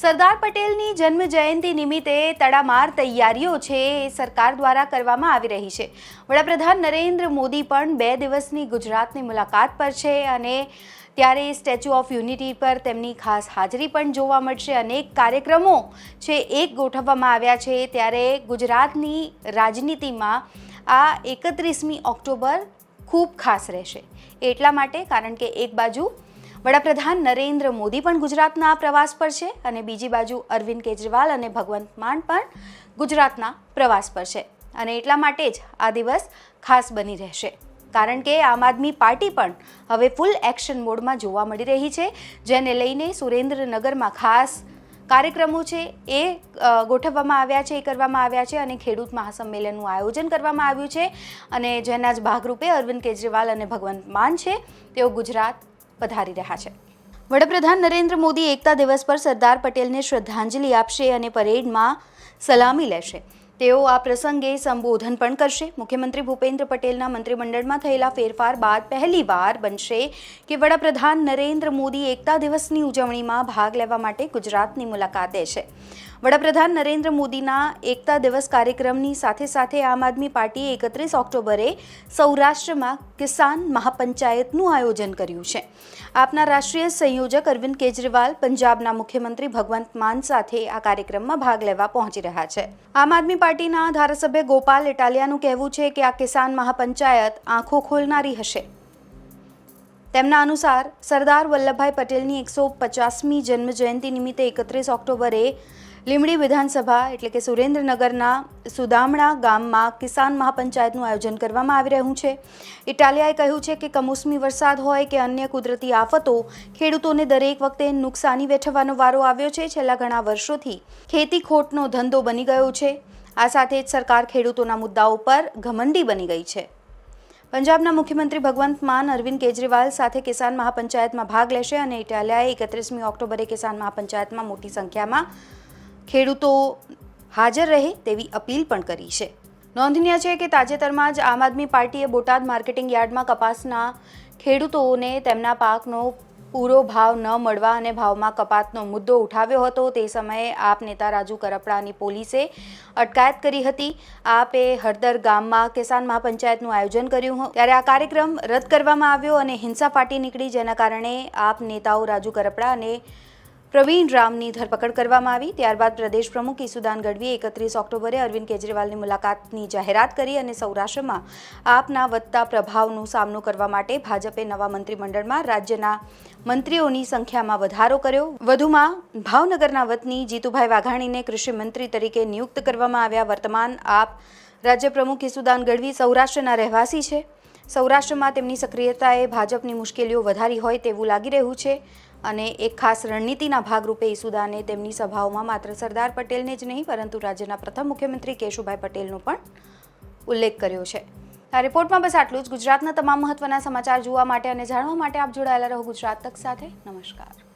સરદાર પટેલની જન્મ જયંતિ નિમિત્તે તડામાર તૈયારીઓ છે એ સરકાર દ્વારા કરવામાં આવી રહી છે. વડાપ્રધાન નરેન્દ્ર મોદી પણ બે દિવસની ગુજરાતની મુલાકાત પર છે અને ત્યારે સ્ટેચ્યુ ઓફ યુનિટી પર તેમની ખાસ હાજરી પણ જોવા મળશે. અનેક કાર્યક્રમો છે એક ગોઠવવામાં આવ્યા છે. ત્યારે ગુજરાતની રાજનીતિમાં આ એકત્રીસમી ઓક્ટોબર ખૂબ ખાસ રહેશે. એટલા માટે કારણ કે એક બાજુ વડાપ્રધાન નરેન્દ્ર મોદી પણ ગુજરાતના પ્રવાસ પર છે અને બીજી બાજુ અરવિંદ કેજરીવાલ અને ભગવંત માન પણ ગુજરાતના પ્રવાસ પર છે. અને એટલા માટે જ આ દિવસ ખાસ બની રહેશે. કારણ કે આમ આદમી પાર્ટી પણ હવે ફૂલ એક્શન મોડમાં જોવા મળી રહી છે, જેને લઈને સુરેન્દ્રનગરમાં ખાસ કાર્યક્રમો છે એ ગોઠવવામાં આવ્યા છે, એ કરવામાં આવ્યા છે અને ખેડૂત મહાસંમેલનનું આયોજન કરવામાં આવ્યું છે. અને જેના જ ભાગરૂપે અરવિંદ કેજરીવાલ અને ભગવંત માન છે, તેઓ ગુજરાત પધારી રહ્યા છે. વડાપ્રધાન નરેન્દ્ર મોદી એકતા દિવસ પર સરદાર પટેલને શ્રદ્ધાંજલિ આપશે અને પરેડમાં સલામી લેશે. તેઓ આ પ્રસંગે સંબોધન પણ કરશે. મુખ્યમંત્રી ભૂપેન્દ્ર પટેલના મંત્રીમંડળમાં થયેલા ફેરફાર બાદ પહેલીવાર બનશે કે વડાપ્રધાન નરેન્દ્ર મોદી એકતા દિવસની ઉજવણીમાં ભાગ લેવા માટે ગુજરાતની મુલાકાતે છે વડાપ્રધાન નરેન્દ્ર મોદીના એકતા દિવસ કાર્યક્રમની સાથે સાથે આમ આદમી પાર્ટીએ એકત્રીસ ઓક્ટોબરે સૌરાષ્ટ્રમાં કિસાન મહાપંચાયતનું આયોજન કર્યું છે. આપના રાષ્ટ્રીય સંયોજક અરવિંદ કેજરીવાલ પંજાબના મુખ્યમંત્રી ભગવંત માન સાથે આ કાર્યક્રમમાં ભાગ લેવા પહોંચી રહ્યા છે. આમ આદમી પાર્ટીના ધારાસભ્ય ગોપાલ ઇટાલિયાનું કહેવું છે કે આ કિસાન મહાપંચાયત આંખો ખોલનારી હશે. તેમના અનુસાર, સરદાર વલ્લભભાઈ પટેલની એકસો પચાસમી જન્મજયંતિ નિમિત્તે એકત્રીસ ઓક્ટોબરે લીમડી વિધાનસભા એટલે કે સુરેન્દ્રનગરના સુદામણા ગામમાં કિસાન મહાપંચાયતનું આયોજન કરવામાં આવી રહ્યું છે. ઇટાલિયાએ કહ્યું છે કે કમોસમી વરસાદ હોય કે અન્ય કુદરતી આફતો, ખેડૂતોને દરેક વખતે નુકસાની વેઠવાનો વારો આવ્યો છે. છેલ્લા ઘણા વર્ષોથી ખેતી ખોટનો ધંધો બની ગયો છે. આ સાથે જ સરકાર ખેડૂતોના મુદ્દાઓ પર ઘમંડી બની ગઈ છે. પંજાબના મુખ્યમંત્રી ભગવંત માન અરવિંદ કેજરીવાલ સાથે કિસાન મહાપંચાયતમાં ભાગ લેશે અને ઇટાલિયાએ એકત્રીસમી ઓક્ટોબરે કિસાન મહાપંચાયતમાં મોટી સંખ્યામાં ખેડૂતો હાજર રહે તેવી અપીલ પણ કરી છે નોંધનીય છે કે તાજેતરમાં જ આમ આદમી પાર્ટીએ બોટાદ માર્કેટિંગ યાર્ડમાં કપાસના ખેડૂતોને તેમના પાકનો પૂરો ભાવ ન મળવા અને ભાવમાં કપાતનો મુદ્દો ઉઠાવ્યો હતો તે સમયે આપ નેતા રાજુ કરપડાની પોલીસે અટકાયત કરી હતી આપે હળદર ગામમાં કિસાન મહાપંચાયતનું આયોજન કર્યું હતું. ત્યારે આ કાર્યક્રમ રદ કરવામાં આવ્યો અને હિંસા ફાટી નીકળી જેના કારણે આપ નેતાઓ રાજુ કરપડા અને પ્રવીણ રામની ધરપકડ કરવામાં આવી. ત્યારબાદ પ્રદેશ પ્રમુખ ઈસુદાન ગઢવીએ એકત્રીસ ઓક્ટોબરે અરવિંદ કેજરીવાલની મુલાકાતની જાહેરાત કરી અને સૌરાષ્ટ્રમાં આપના વધતા પ્રભાવનો સામનો કરવા માટે ભાજપે નવા મંત્રીમંડળમાં રાજ્યના મંત્રીઓની સંખ્યામાં વધારો કર્યો. વધુમાં ભાવનગરના વતની જીતુભાઈ વાઘાણીને કૃષિ મંત્રી તરીકે નિયુક્ત કરવામાં આવ્યા. વર્તમાન આપ રાજ્ય પ્રમુખ ઈસુદાન ગઢવી સૌરાષ્ટ્રના રહેવાસી છે. સૌરાષ્ટ્રમાં તેમની સક્રિયતાએ ભાજપની મુશ્કેલીઓ વધારી હોય તેવું લાગી રહ્યું છે. અને એક ખાસ રણનીતિના ભાગરૂપે ઈસુદાને તેમની સભાઓમાં માત્ર સરદાર પટેલને જ નહીં, પરંતુ રાજ્યના પ્રથમ મુખ્યમંત્રી કેશુભાઈ પટેલનો પણ ઉલ્લેખ કર્યો છે. આ રિપોર્ટમાં બસ આટલું જ. ગુજરાતના તમામ મહત્વના સમાચાર જોવા માટે અને જાણવા માટે આપ જોડાયેલા રહો ગુજરાત તક સાથે. નમસ્કાર.